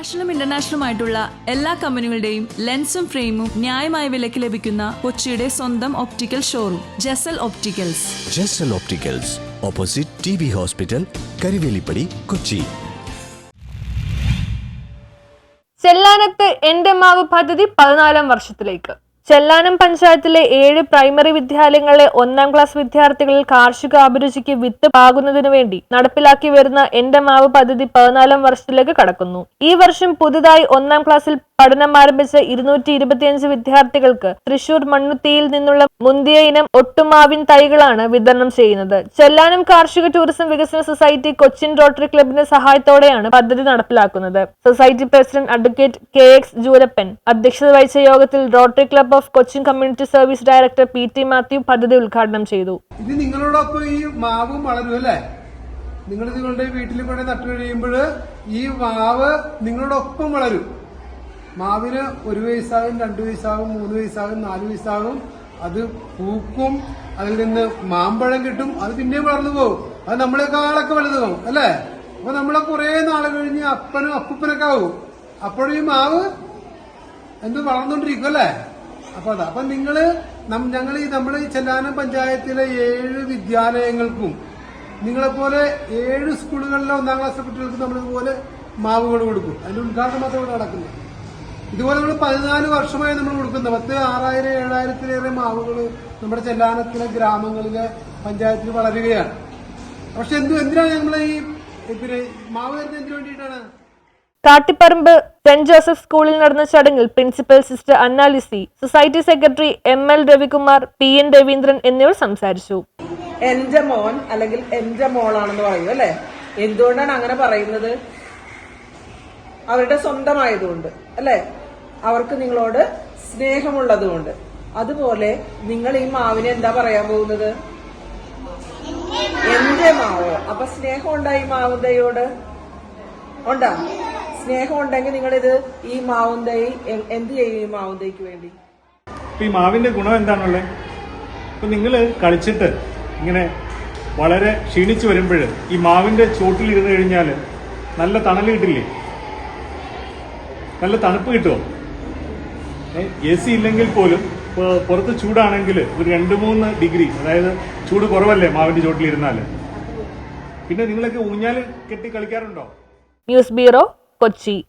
നാഷണലും ഇന്റർനാഷണലും ആയിട്ടുള്ള എല്ലാ കമ്പനികളുടെയും ലെൻസും ഫ്രെയിമും ന്യായമായ വിലയ്ക്ക് ലഭിക്കുന്ന കൊച്ചിയുടെ സ്വന്തം optical showroom Jasal opticals Jasal opticals opposite T B hospital Karivelippady Kochi ചെല്ലാനത്ത് എന്റെ മാവ് പദ്ധതി പതിനാലാം വർഷത്തിലേക്ക്. ചെല്ലാനം പഞ്ചായത്തിലെ ഏഴ് പ്രൈമറി വിദ്യാലയങ്ങളിലെ ഒന്നാം ക്ലാസ് വിദ്യാർത്ഥികളിൽ കാർഷിക അഭിരുചിക്ക് വിത്ത് പാകുന്നതിനു വേണ്ടി നടപ്പിലാക്കി വരുന്ന എന്റെ മാവ് പദ്ധതി പതിനാലാം വർഷത്തിലേക്ക് കടക്കുന്നു. ഈ വർഷം പുതുതായി ഒന്നാം ക്ലാസ്സിൽ പഠനം ആരംഭിച്ച ഇരുന്നൂറ്റി ഇരുപത്തിയഞ്ച് വിദ്യാർത്ഥികൾക്ക് തൃശൂർ മണ്ണുത്തിയിൽ നിന്നുള്ള മുന്തിയ ഇനം ഒട്ടുമാവിൻ തൈകളാണ് വിതരണം ചെയ്യുന്നത്. ചെല്ലാനം കാർഷിക ടൂറിസം വികസന സൊസൈറ്റി കൊച്ചിൻ റോട്ടറി ക്ലബിന്റെ സഹായത്തോടെയാണ് പദ്ധതി നടപ്പിലാക്കുന്നത്. Society president advocate K X ജൂരപ്പൻ അധ്യക്ഷത വഹിച്ച യോഗത്തിൽ Rotary club of Cochin community service director P T Mathew പദ്ധതി ഉദ്ഘാടനം ചെയ്തു. ഇത് നിങ്ങളോടൊപ്പം ഈ മാവും വളരും അല്ലേ? നിങ്ങൾ നിങ്ങളുടെ വീട്ടിൽ കൊണ്ട് നട്ടു കഴിയുമ്പോൾ ഈ മാവ് നിങ്ങളോടൊപ്പം വളരും. മാവിന് ഒരു വയസ്സാകും രണ്ട് വയസ്സാകും മൂന്ന് വയസ്സാകും നാല് വയസ്സാകും. അത് പൂക്കും അതിൽ നിന്ന് മാമ്പഴം കിട്ടും അത് പിന്നെയും വളർന്നു പോകും. അത് നമ്മളെക്കാളൊക്കെ വലുത് പോകും അല്ലേ? അപ്പൊ നമ്മളെ കുറെ നാൾ കഴിഞ്ഞ് അപ്പനും അപ്പൂപ്പനൊക്കെ ആവും. അപ്പോഴും മാവ് എന്ത് വളർന്നുകൊണ്ടിരിക്കും അല്ലേ? അപ്പൊ അതാ. അപ്പൊ നിങ്ങൾ ഞങ്ങൾ ഈ നമ്മുടെ ഈ ചെല്ലാനം പഞ്ചായത്തിലെ ഏഴ് വിദ്യാലയങ്ങൾക്കും നിങ്ങളെപ്പോലെ ഏഴ് സ്കൂളുകളിലെ ഒന്നാം ക്ലാസ് കുട്ടികൾക്ക് നമ്മളിതുപോലെ മാവുകൾ കൊടുക്കും. അതിന്റെ ഉദ്ഘാടനം മാത്രമാണ് നടക്കുന്നത് ഇതുപോലെ നമ്മൾ പതിനാല് വർഷമായി നമ്മൾ കൊടുക്കുന്ന പത്ത് ആറായിരം ഏഴായിരത്തിലേറെ മാവുകൾ നമ്മുടെ ചെല്ലാനത്തിലെ ഗ്രാമങ്ങളിലെ പഞ്ചായത്തിൽ വളരുകയാണ്. പക്ഷെ എന്തു എന്തിനാണ് നമ്മൾ ഈ പിന്നെ മാവ് വരുന്നത് എന്തിനു വേണ്ടിയിട്ടാണ്? കാട്ടിപ്പറമ്പ് സെന്റ് ജോസഫ് സ്കൂളിൽ നടന്ന ചടങ്ങിൽ principal sister Annalisi society secretary M L Ravikumar P N Raveendran എന്നിവർ സംസാരിച്ചു. എന്റെ മോൻ അല്ലെങ്കിൽ എന്റെ മോളാണെന്ന് പറയും അല്ലെ? എന്തുകൊണ്ടാണ് അങ്ങനെ പറയുന്നത്? അവരുടെ സ്വന്തമായതുകൊണ്ട് അല്ലെ? അവർക്ക് നിങ്ങളോട് സ്നേഹമുള്ളതുകൊണ്ട്. അതുപോലെ നിങ്ങൾ ഈ മാവിനെ എന്താ പറയാൻ പോകുന്നത്? എന്റെ മാവ്? അപ്പൊ സ്നേഹം ഉണ്ടാ ഈ മാവുന്തയോട്? ഉണ്ടാ? സ്നേഹം ഉണ്ടെങ്കിൽ നിങ്ങളിത് ഈ മാവുന്തൈ എന്ത് ചെയ്യും ഈ മാവുന്തയ്ക്ക് വേണ്ടി? ഈ മാവിന്റെ ഗുണം എന്താണുള്ളത് ഇപ്പൊ നിങ്ങൾ കളിച്ചിട്ട് ഇങ്ങനെ വളരെ ക്ഷീണിച്ചു വരുമ്പോൾ ഈ മാവിന്റെ ചോട്ടിൽ ഇരുന്ന് കഴിഞ്ഞാൽ നല്ല തണൽ കിട്ടില്ലേ? നല്ല തണുപ്പ് കിട്ടുമോ എ സി ഇല്ലെങ്കിൽ പോലും പുറത്ത് ചൂടാണെങ്കിൽ ഒരു രണ്ട് മൂന്ന് ഡിഗ്രി അതായത് ചൂട് കുറവല്ലേ മാവിന്റെ ചോട്ടിൽ ഇരുന്നാൽ പിന്നെ നിങ്ങളൊക്കെ ഊഞ്ഞാൽ കെട്ടി കളിക്കാറുണ്ടോ? News bureau Kochi.